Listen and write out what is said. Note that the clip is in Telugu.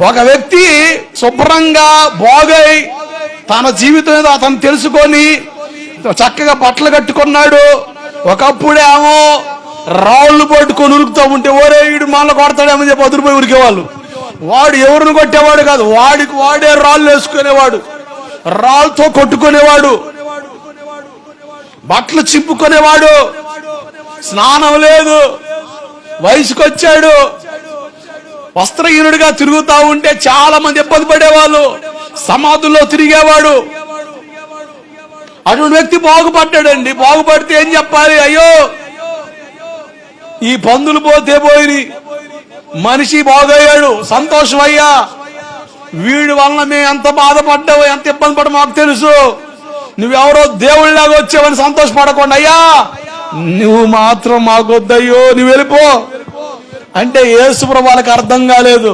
ఒక వ్యక్తి శుభ్రంగా బాగై తన జీవితం ఏదో అతను తెలుసుకొని చక్కగా బట్టలు కట్టుకున్నాడు. ఒకప్పుడేమో రాళ్ళు పట్టుకొని ఉరుకుతూ ఉంటే ఓరే వీడు మళ్ళీ కొడతాడేమో చెప్పి అదురుపోయి ఉరికేవాళ్ళు. వాడు ఎవరిని కొట్టేవాడు కాదు వాడికి వాడే రాళ్ళు వేసుకునేవాడు. రాళ్ళతో కొట్టుకునేవాడు. బట్టలు చింపుకునేవాడు. స్నానం లేదు. వయసుకొచ్చాడు. వస్త్రహీనుడిగా తిరుగుతా ఉంటే చాలా మంది ఇబ్బంది పడేవాళ్ళు. సమాధుల్లో తిరిగేవాడు. అటువంటి వ్యక్తి బాగుపడ్డాడండి. బాగుపడితే ఏం చెప్పాలి? అయ్యో ఈ పందులు పోతే పోయి మనిషి బాగయ్యాడు. సంతోషం అయ్యా వీడి వలన మేము ఎంత బాధపడ్డావు ఎంత ఇబ్బంది పడ మాకు తెలుసు. నువ్వెవరో దేవుళ్ళలాగా వచ్చావని సంతోషపడకుండా అయ్యా నువ్వు మాత్రం మాకొద్దయ్యో నువ్వు వెళ్ళిపో. అంటే యేసుప్రభు వాళ్ళకి అర్థం కాలేదు.